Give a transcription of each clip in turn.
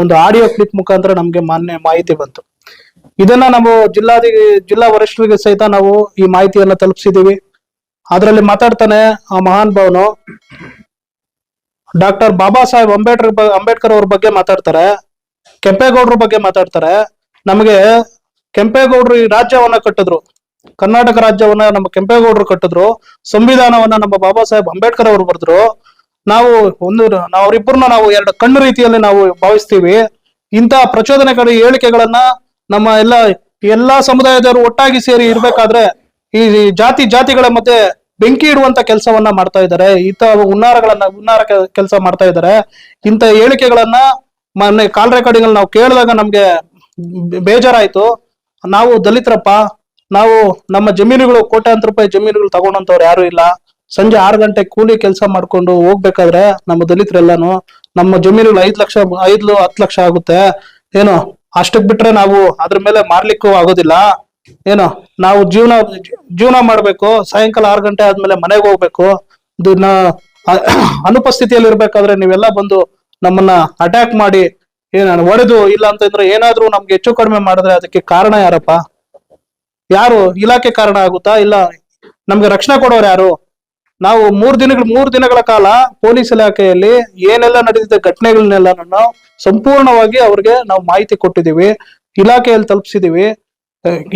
ಒಂದು audio clip ಮುಖಾಂತರ ನಮ್ಗೆ ಮಾನ್ಯ ಮಾಹಿತಿ ಬಂತು. ಇದನ್ನ ನಾವು ಜಿಲ್ಲಾಧಿ, ಜಿಲ್ಲಾ ವರಿಷ್ಠರಿಗೆ ಸಹಿತ ನಾವು ಈ ಮಾಹಿತಿಯನ್ನ ತಲುಪಿಸಿದೀವಿ ಅದರಲ್ಲಿ ಮಾತಾಡ್ತಾನೆ ಆ ಮಹಾನ್ ಭಾವನು. ಡಾಕ್ಟರ್ ಬಾಬಾ ಸಾಹೇಬ್ ಅಂಬೇಡ್ಕರ್ ಅಂಬೇಡ್ಕರ್ ಅವ್ರ ಬಗ್ಗೆ ಮಾತಾಡ್ತಾರೆ. ಕೆಂಪೇಗೌಡರ ಬಗ್ಗೆ ಮಾತಾಡ್ತಾರೆ. ನಮಗೆ ಕೆಂಪೇಗೌಡರು ಈ ರಾಜ್ಯವನ್ನ ಕಟ್ಟಿದ್ರು. ಕರ್ನಾಟಕ ರಾಜ್ಯವನ್ನ ನಮ್ಮ ಕೆಂಪೇಗೌಡರು ಕಟ್ಟಿದ್ರು. ಸಂವಿಧಾನವನ್ನ ನಮ್ಮ ಬಾಬಾ ಸಾಹೇಬ್ ಅಂಬೇಡ್ಕರ್ ಅವರು ಬರೆದ್ರು. ನಾವು ಒಂದು ನಾವು ಅವರಿಬ್ಬರನ್ನ ನಾವು ಎರಡು ಕಣ್ಣು ರೀತಿಯಲ್ಲಿ ನಾವು ಭಾವಿಸ್ತೀವಿ. ಇಂತಹ ಪ್ರಚೋದನೆಕಾರಿ ಹೇಳಿಕೆಗಳನ್ನ ನಮ್ಮ ಎಲ್ಲ, ಎಲ್ಲಾ ಸಮುದಾಯದವರು ಒಟ್ಟಾಗಿ ಸೇರಿ ಇರ್ಬೇಕಾದ್ರೆ ಈ ಜಾತಿ ಜಾತಿಗಳ ಮಧ್ಯೆ ಬೆಂಕಿ ಇಡುವಂತ ಕೆಲಸವನ್ನ ಮಾಡ್ತಾ ಇದ್ದಾರೆ. ಇಂಥ ಹುನ್ನಾರಗಳನ್ನ, ಹುನ್ನಾರ ಕೆಲಸ ಮಾಡ್ತಾ ಇದ್ದಾರೆ. ಇಂಥ ಹೇಳಿಕೆಗಳನ್ನ ಮೊನ್ನೆ ಕಾಲ್ ರೆಕಾರ್ಡಿಂಗ್ ನಾವು ಕೇಳಿದಾಗ ನಮ್ಗೆ ಬೇಜಾರಾಯ್ತು. ನಾವು ದಲಿತರಪ್ಪ, ನಾವು ನಮ್ಮ ಜಮೀನುಗಳು, ಕೋಟ್ಯಾಂತರ ರೂಪಾಯಿ ಜಮೀನುಗಳು ತಗೊಂಡಂತವ್ರು ಯಾರು ಇಲ್ಲ. ಸಂಜೆ ಆರು ಗಂಟೆ ಕೂಲಿ ಕೆಲಸ ಮಾಡ್ಕೊಂಡು ಹೋಗ್ಬೇಕಾದ್ರೆ ನಮ್ಮ ದಲಿತರೆಲ್ಲಾನು ನಮ್ಮ ಜಮೀನುಗಳು ಐದ್ ಲಕ್ಷ ಐದು ಹತ್ತು ಲಕ್ಷ ಆಗುತ್ತೆ. ಏನು, ಅಷ್ಟಕ್ ಬಿಟ್ರೆ ನಾವು ಅದ್ರ ಮೇಲೆ ಮಾರ್ಲಿಕ್ಕೂ ಆಗೋದಿಲ್ಲ. ಏನು, ನಾವು ಜೀವನ ಜೀವನ ಮಾಡ್ಬೇಕು, ಸಾಯಂಕಾಲ ಆರು ಗಂಟೆ ಆದ್ಮೇಲೆ ಮನೆಗೆ ಹೋಗ್ಬೇಕು. ಅನುಪಸ್ಥಿತಿಯಲ್ಲಿ ಇರ್ಬೇಕಾದ್ರೆ ನೀವೆಲ್ಲ ಬಂದು ನಮ್ಮನ್ನ ಅಟ್ಯಾಕ್ ಮಾಡಿ, ಏನ ಒಡೆದು ಇಲ್ಲ ಅಂತಂದ್ರೆ ಏನಾದ್ರೂ ನಮ್ಗೆ ಹೆಚ್ಚು ಕಡಿಮೆ ಮಾಡಿದ್ರೆ ಅದಕ್ಕೆ ಕಾರಣ ಯಾರಪ್ಪ? ಯಾರು, ಇಲಾಖೆ ಕಾರಣ ಆಗುತ್ತಾ? ಇಲ್ಲ, ನಮ್ಗೆ ರಕ್ಷಣೆ ಕೊಡೋರು ಯಾರು? ನಾವು ಮೂರ್ ದಿನಗಳ ಮೂರ್ ದಿನಗಳ ಕಾಲ ಪೊಲೀಸ್ ಇಲಾಖೆಯಲ್ಲಿ ಏನೆಲ್ಲ ನಡೆದಿದೆ, ಘಟನೆಗಳನ್ನೆಲ್ಲ ನಾವು ಸಂಪೂರ್ಣವಾಗಿ ಅವ್ರಿಗೆ ನಾವು ಮಾಹಿತಿ ಕೊಟ್ಟಿದೀವಿ ಇಲಾಖೆಯಲ್ಲಿ ತಲುಪಿಸಿದೀವಿ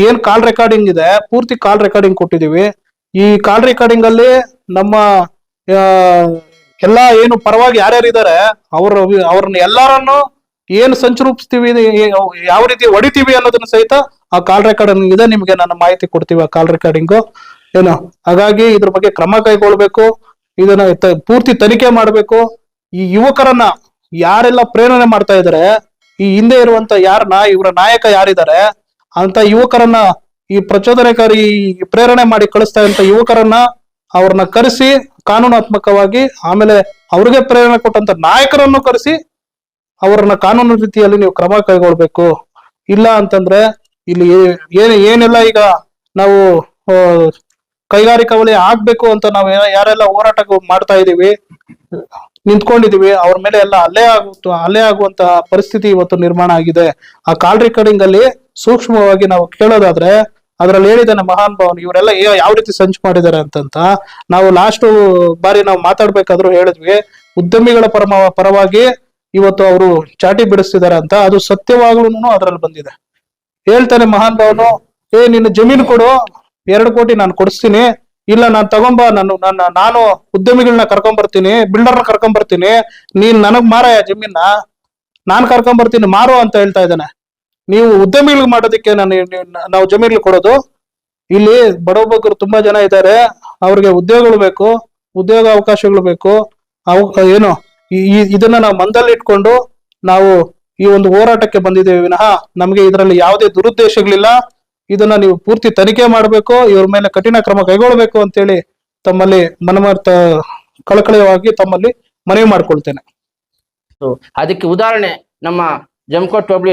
ಏನ್ ಕಾಲ್ ರೆಕಾರ್ಡಿಂಗ್ ಇದೆ, ಪೂರ್ತಿ ಕಾಲ್ ರೆಕಾರ್ಡಿಂಗ್ ಕೊಟ್ಟಿದೀವಿ ಈ ಕಾಲ್ ರೆಕಾರ್ಡಿಂಗ್ ಅಲ್ಲಿ ನಮ್ಮ ಎಲ್ಲ ಏನು ಪರವಾಗಿ ಯಾರ್ಯಾರು ಇದ್ದಾರೆ, ಅವ್ರ, ಅವ್ರನ್ನ ಎಲ್ಲಾರನ್ನು ಏನ್ ಸಂಚರೂಪಿಸ್ತೀವಿ ಯಾವ ರೀತಿ ಹೊಡಿತೀವಿ ಅನ್ನೋದನ್ನ ಸಹಿತ ಆ ಕಾಲ್ ರೆಕಾರ್ಡಿಂಗ್ ಇದೆ, ನಿಮ್ಗೆ ನಾನು ಮಾಹಿತಿ ಕೊಡ್ತೀವಿ ಆ ಕಾಲ್ ರೆಕಾರ್ಡಿಂಗು ಏನು? ಹಾಗಾಗಿ ಇದ್ರ ಬಗ್ಗೆ ಕ್ರಮ ಕೈಗೊಳ್ಬೇಕು, ಇದನ್ನ ಪೂರ್ತಿ ತನಿಖೆ ಮಾಡಬೇಕು. ಈ ಯುವಕರನ್ನ ಯಾರೆಲ್ಲ ಪ್ರೇರಣೆ ಮಾಡ್ತಾ ಇದಾರೆ, ಈ ಹಿಂದೆ ಇರುವಂತ ಯಾರನ್ನ, ಇವರ ನಾಯಕ ಯಾರಿದ್ದಾರೆ ಅಂತ ಯುವಕರನ್ನ ಈ ಪ್ರಚೋದನೆಕಾರಿ ಪ್ರೇರಣೆ ಮಾಡಿ ಕಳಿಸ್ತಾ ಇರುವಂತ ಯುವಕರನ್ನ ಅವ್ರನ್ನ ಕರೆಸಿ, ಕಾನೂನಾತ್ಮಕವಾಗಿ, ಆಮೇಲೆ ಅವ್ರಿಗೆ ಪ್ರೇರಣೆ ಕೊಟ್ಟಂತ ನಾಯಕರನ್ನು ಕರೆಸಿ, ಅವರನ್ನ ಕಾನೂನು ರೀತಿಯಲ್ಲಿ ನೀವು ಕ್ರಮ ಕೈಗೊಳ್ಬೇಕು. ಇಲ್ಲ ಅಂತಂದ್ರೆ ಇಲ್ಲಿ ಏನ್, ಏನೆಲ್ಲ ಈಗ ನಾವು ಕೈಗಾರಿಕಾ ವಲಯ ಆಗ್ಬೇಕು ಅಂತ ನಾವು ಯಾರೆಲ್ಲ ಹೋರಾಟ ಮಾಡ್ತಾ ಇದೀವಿ, ನಿಂತ್ಕೊಂಡಿದೀವಿ, ಅವ್ರ ಮೇಲೆ ಎಲ್ಲ ಅಲ್ಲೆ ಆಗುತ್ತ ಅಲ್ಲೇ ಆಗುವಂತ ಪರಿಸ್ಥಿತಿ ಇವತ್ತು ನಿರ್ಮಾಣ ಆಗಿದೆ. ಆ ಕಾಲ್ ರೆಕಾರ್ಡಿಂಗ್ ಅಲ್ಲಿ ಸೂಕ್ಷ್ಮವಾಗಿ ನಾವು ಕೇಳೋದಾದ್ರೆ, ಅದ್ರಲ್ಲಿ ಹೇಳಿದ್ದಾನೆ ಮಹಾನ್ ಭವನ್, ಇವರೆಲ್ಲ ಯಾವ ರೀತಿ ಸಂಚು ಮಾಡಿದ್ದಾರೆ ಅಂತಂತ, ನಾವು ಲಾಸ್ಟ್ ಬಾರಿ ನಾವು ಮಾತಾಡ್ಬೇಕಾದ್ರೂ ಹೇಳಿದ್ವಿ, ಉದ್ಯಮಿಗಳ ಪರಮ, ಪರವಾಗಿ ಇವತ್ತು ಅವರು ಚಾಟಿ ಬಿಡಿಸ್ತಿದ್ದಾರೆ ಅಂತ, ಅದು ಸತ್ಯವಾಗ್ಲೂ ಅದ್ರಲ್ಲಿ ಬಂದಿದೆ. ಹೇಳ್ತಾನೆ ಮಹಾನ್ ಭಾವನು, ಏ, ನಿನ್ನ ಜಮೀನು ಕೊಡು ಎರಡು ಕೋಟಿ ನಾನು ಕೊಡಿಸ್ತೀನಿ. ಇಲ್ಲ, ನಾನು ತಗೊಂಬ, ನಾನು, ನನ್ನ, ನಾನು ಉದ್ಯಮಿಗಳನ್ನ ಕರ್ಕೊಂಬರ್ತೀನಿ ಬಿಲ್ಡರ್ನ ಕರ್ಕೊಂಬರ್ತೀನಿ. ನೀನ್ ನನಗ್ ಮಾರಾಯ ಜಮೀನ? ನಾನ್ ಕರ್ಕೊಂಬರ್ತೀನಿ, ಮಾರು ಅಂತ ಹೇಳ್ತಾ ಇದ್ದಾನೆ. ನೀವು ಉದ್ಯಮಿಗಳಿಗೆ ಮಾಡೋದಕ್ಕೆ ನಾನು, ನೀವು- ಜಮೀನ್ಗಳು ಕೊಡೋದು. ಇಲ್ಲಿ ಬಡಬಗ್ಗರು ತುಂಬಾ ಜನ ಇದ್ದಾರೆ. ಅವ್ರಿಗೆ ಉದ್ಯೋಗಗಳು ಬೇಕು, ಉದ್ಯೋಗ ಅವಕಾಶಗಳು ಬೇಕು. ಅವು, ಏನು ಇದನ್ನ ನಾವು ಮಂದಲ್ಲಿ ಇಟ್ಕೊಂಡು ನಾವು ಈ ಒಂದು ಹೋರಾಟಕ್ಕೆ ಬಂದಿದ್ದೇವೆ ವಿನಃ ನಮಗೆ ಇದರಲ್ಲಿ ಯಾವುದೇ ದುರುದ್ದೇಶಗಳಿಲ್ಲ. ಇದನ್ನ ನೀವು ಪೂರ್ತಿ ತನಿಖೆ ಮಾಡಬೇಕು, ಇವ್ರ ಮೇಲೆ ಕಠಿಣ ಕ್ರಮ ಕೈಗೊಳ್ಳಬೇಕು ಅಂತೇಳಿ ತಮ್ಮಲ್ಲಿ ಮನಮರ್ಥ ಕಳಕಳಿಯಾಗಿ ತಮ್ಮಲ್ಲಿ ಮನವಿ ಮಾಡ್ಕೊಳ್ತೇನೆ. ಅದಕ್ಕೆ ಉದಾಹರಣೆ ನಮ್ಮ ಜಮ್ಕೋಟ್ ಹೋಬಳಿ